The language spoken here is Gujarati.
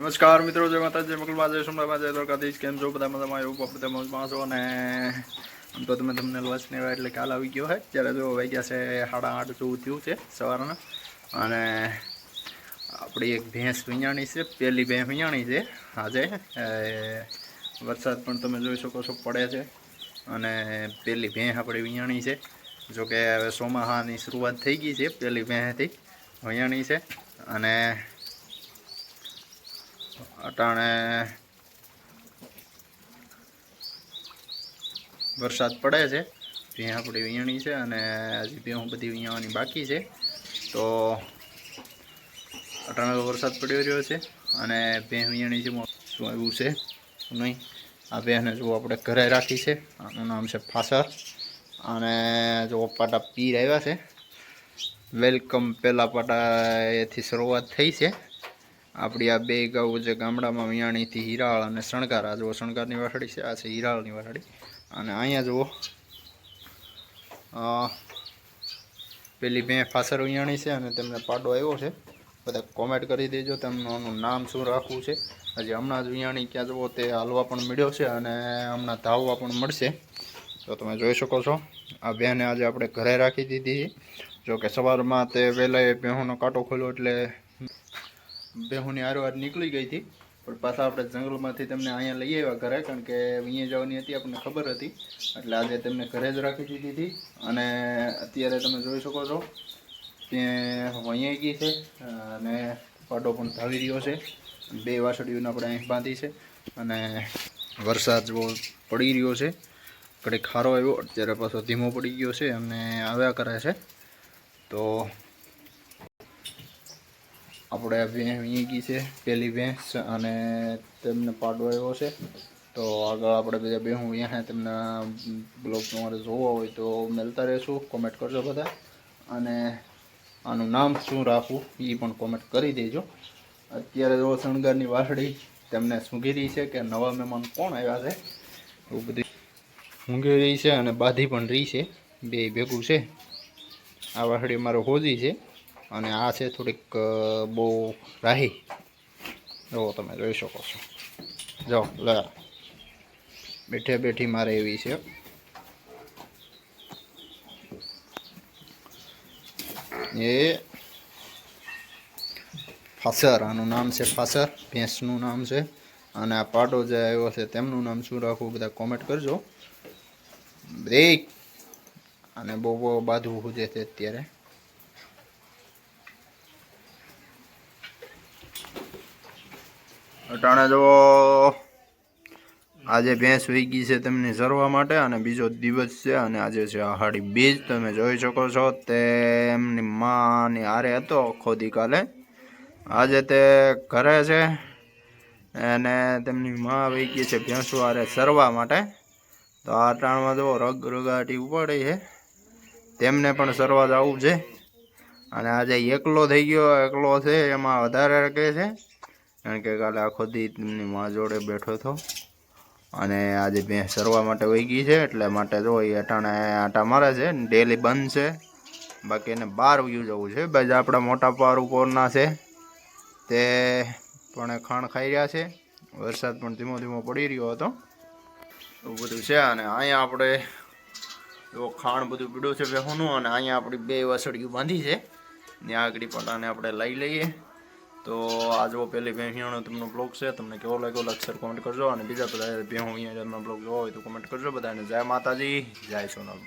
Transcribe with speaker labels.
Speaker 1: નમસ્કાર મિત્રો, જય માતાજી મકલમાં જય સોમનાથમાં, જય દ્વારકાધીશ. કેમ છો? બધા મજામાં? એવું આપણે મોજમાં છો અને આમ તો તમે તમને લોચ ને એટલે કાલ આવી ગયો હોય ત્યારે જો વાગ્યા છે સાડા આઠ જેવું થયું છે સવારના. અને આપણી એક ભેંસ વિંયાણી છે પહેલી ભેંસ વિયાણી છે આજે. વરસાદ પણ તમે જોઈ શકો છો, પડે છે. અને પહેલી ભેંસ આપણી વિયાણી છે. જોકે હવે સોમાહાની શરૂઆત થઈ ગઈ છે પહેલી ભેંસથી વિયાણી છે. અને અટાણે વરસાદ પડે છે. ભેં આપણી વીણી છે અને હજી ભેં બધી વીણવાની બાકી છે. તો અટાણે વરસાદ પડ્યો રહ્યો છે અને ભેં વીણી છે. શું આવ્યું છે? નહીં. આ ભેંને જો આપણે ઘરે રાખી છે. આનું નામ છે ફાસર. અને જો પાટા પીર આવ્યા છે. વેલકમ પહેલાં પાટા એથી શરૂઆત થઈ છે. આપણી આ બે ગાઉ જે ગામડામાં વિયાણીથી હિરાળ અને શણગાર, આ જુઓ શણગારની વાસડી છે, આ છે હિરાળની વાસળી. અને અહીંયા જુઓ પેલી બે ફાસર વિયાણી છે અને તેમને પાડો આવ્યો છે. બધા કોમેન્ટ કરી દેજો, તેમનું નામ શું રાખવું છે. હજી હમણાં જ વિયાણી ક્યાં જુઓ તે હાલવા પણ મળ્યો છે અને હમણાં ધાવવા પણ મળશે. તો તમે જોઈ શકો છો, આ બેને આજે આપણે ઘરે રાખી દીધી જો કે સવારમાં તે વહેલાએ બેહોનો કાંટો ખોલ્યો એટલે બેહુની હારવાર નીકળી ગઈ હતી. પણ પાછા આપણે જંગલમાંથી તેમને અહીંયા લઈ આવ્યા ઘરે, કારણ કે અહીંયા જવાની હતી આપણને ખબર હતી. એટલે આજે તેમને ઘરે જ રાખી દીધી હતી. અને અત્યારે તમે જોઈ શકો છો ત્યાં અહીંયા ગઈ છે, અને પાડો પણ ધાવી રહ્યો છે. બે વાસળીઓને આપણે અહીં બાંધી છે. અને વરસાદ જેવો પડી રહ્યો છે. ઘડીક ખારો આવ્યો, અત્યારે પાછો ધીમો પડી ગયો છે અને આવ્યા કરે છે. તો આપણે વીણી ગઈ છે, પેલી ભેંસ અને તેમને પાડો આવ્યો છે. તો આગળ આપણે બીજા બે હું અહીંયા તેમના બ્લોગ તમારે જોવો હોય તો મળતા રહેશું કોમેન્ટ કરજો બધા. અને આનું નામ શું રાખવું એ પણ કોમેન્ટ કરી દેજો. અત્યારે જો શણગારની વાસળી તેમને સૂંઘી રહી છે કે નવા મહેમાન કોણ આવ્યા છે? એવું બધું. સૂંઘી રહી છે અને બાધી પણ રહી છે. બે ભેગું છે. આ વાસળી મારો હોજી છે. અને આ છે થોડીક બહુ રાહી. જો તમે જોઈ શકો છો. જો, લે. બેઠે બેઠી મારે એવી છે. એ ફાસર, આનું નામ છે ફાસર, ભેંસનું નામ છે. અને આ પાડો જે આવ્યો છે તેમનું નામ શું રાખવું બધા કોમેન્ટ કરજો. બ્રેક. અને બહુ બહુ બાંધવું હુજે છે અત્યારે. અટાણે જો આજે ભેંસ વહી ગઈ છે તેમની સરવા માટે અને બીજો દિવસ છે અને આજે છે આહાડી બીજ. તમે જોઈ શકો છો તેમની માની હારે હતો ખોદી કાલે. આજે તે ઘરે છે અને તેમની મા વહી ગઈ છે ભેંસો હારે સરવા માટે. તો આ ટાણમાં જો રગ રગાટી ઉપાડી છે. તેમને પણ સરવા જવું છે. અને આજે એકલો થઈ ગયો, એકલો છે, એમાં વધારે રહે છે. કારણ કે કાલે આખો દી તેમની મા જોડે બેઠો હતો. અને આજે ભેંસ ચરવા માટે વહી ગઈ છે, એટલે માટે જો એ અટાણે આટા મારે છે ડેલી બંધ છે. બાકી એને બહાર વ્યૂ જવું છે બીજા આપણા મોટા પાર ઉપરના છે. તે પણ ખાણ ખાઈ રહ્યા છે. વરસાદ પણ ધીમો ધીમો પડી રહ્યો હતો. એવું બધું છે, અને અહીંયા આપણે એવો ખાણ બધું પીડ્યું છે ભેહોનું અને અહીંયા આપણી બે વસડીઓ બાંધી છે. ત્યાં આગળ પટાને આપણે લઈ લઈએ. તો આ પહેલી ભેંસિયાનો તમને બ્લોગ છે, તમને કેવો લાગ્યો લક્ષર કોમેન્ટ કરજો. અને બીજા બધા ભેહું અહીંયા બ્લોગ જોવો હોય તો કોમેન્ટ કરજો બધાને. જય માતાજી, જય સોનલ.